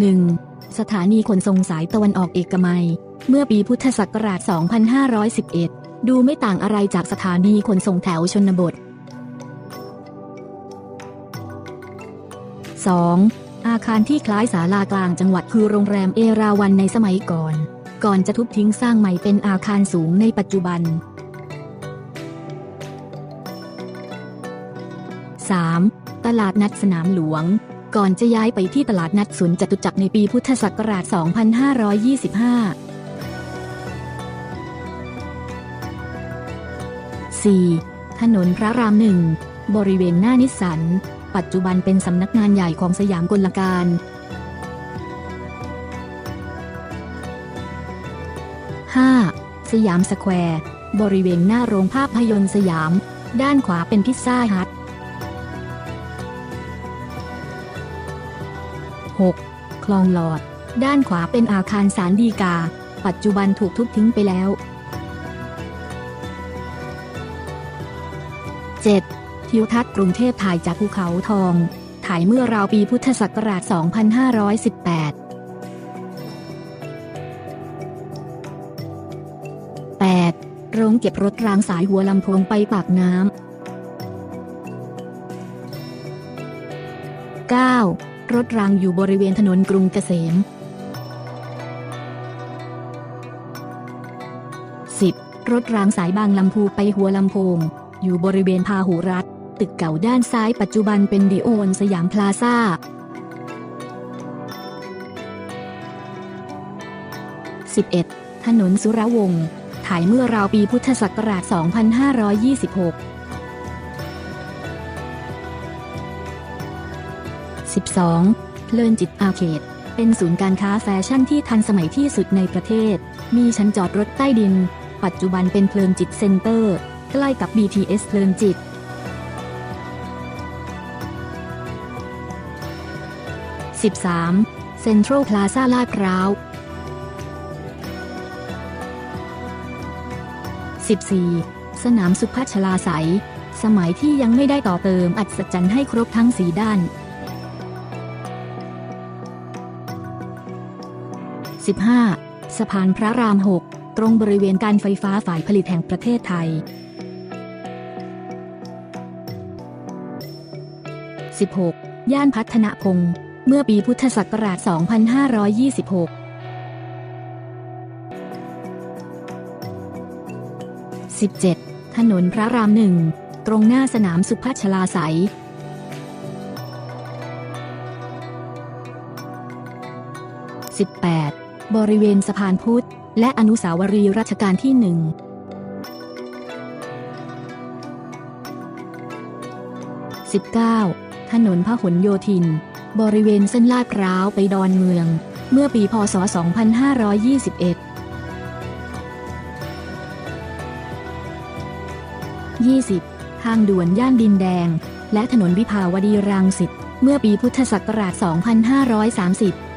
1. สถานีขนส่งสายตะวันออกเอกมัย เมื่อปีพุทธศักราช 2511 ดูไม่ต่างอะไรจากสถานีขนส่งแถวชนบท 2. อาคารที่คล้ายศาลากลางจังหวัดคือโรงแรมเอราวันในสมัยก่อน ก่อนจะทุบทิ้งสร้างใหม่เป็นอาคารสูงในปัจจุบัน 3. ตลาดนัดสนามหลวง ก่อนจะย้ายไปที่ตลาดนัดสวนจตุจักรในปีพุทธศักราช 2525 4. ถนนพระรามหนึ่ง บริเวณหน้านิสสัน ปัจจุบันเป็นสำนักงานใหญ่ของสยามกลการ 5. สยามสแควร์ บริเวณหน้าโรงภาพยนตร์สยาม ด้านขวาเป็นพิซซ่าฮัท 6. คลองหลอด ด้านขวาเป็นอาคารสารดีกา ปัจจุบันถูกทุบทิ้งไปแล้ว 7. ทิวทัศน์กรุงเทพถ่ายจากภูเขาทอง ถ่ายเมื่อราวปีพุทธศักราช 2518 8. โรงเก็บรถรางสายหัวลำโพงไปปากน้ำ 9. รถรางอยู่บริเวณถนนกรุงเกษม 10. รถรางสายบางลำพูไปหัวลำโพง อยู่บริเวณพาหุรัฐ ตึกเก่าด้านซ้ายปัจจุบันเป็นดีโอนสยามพลาซ่า 11. ถนนสุรวงศ์ถ่ายเมื่อราวปีพุทธศักราช 2526 12. เลินจิตอาร์เคดเป็นศูนย์การค้าแฟชั่นที่ทันสมัยที่สุดในประเทศ มีชั้นจอดรถใต้ดิน ปัจจุบันเป็นเพลินจิตเซ็นเตอร์ ใกล้กับ BTS เพลินจิต 13. เซ็นทรัลพลาซ่าลาดพร้าว 14. สนามสุพัชลาใสยสมัยที่ยังไม่ได้ต่อเติมอัศจรรย์ให้ครบทั้งสีด้าน 15. สะพานพระราม 6 ตรงบริเวณการไฟฟ้าฝ่ายผลิตแห่งประเทศไทย 16. ย่านพัฒนพงศ์เมื่อปีพุทธศักราช 2526 17. ถนนพระรามหนึ่ง ตรงหน้าสนามสุพัชลาใสย 18. บริเวณสะพานพุทธ และอนุสาวรีย์รัชกาลที่หนึ่ง 19. ถนนพหลโยธิน บริเวณเส้นลาดพร้าวไปดอนเมือง เมื่อปีพศ 2521 20. ทางด่วนย่านดินแดง และถนนวิภาวดีรังสิต เมื่อปีพุทธศักราช 2530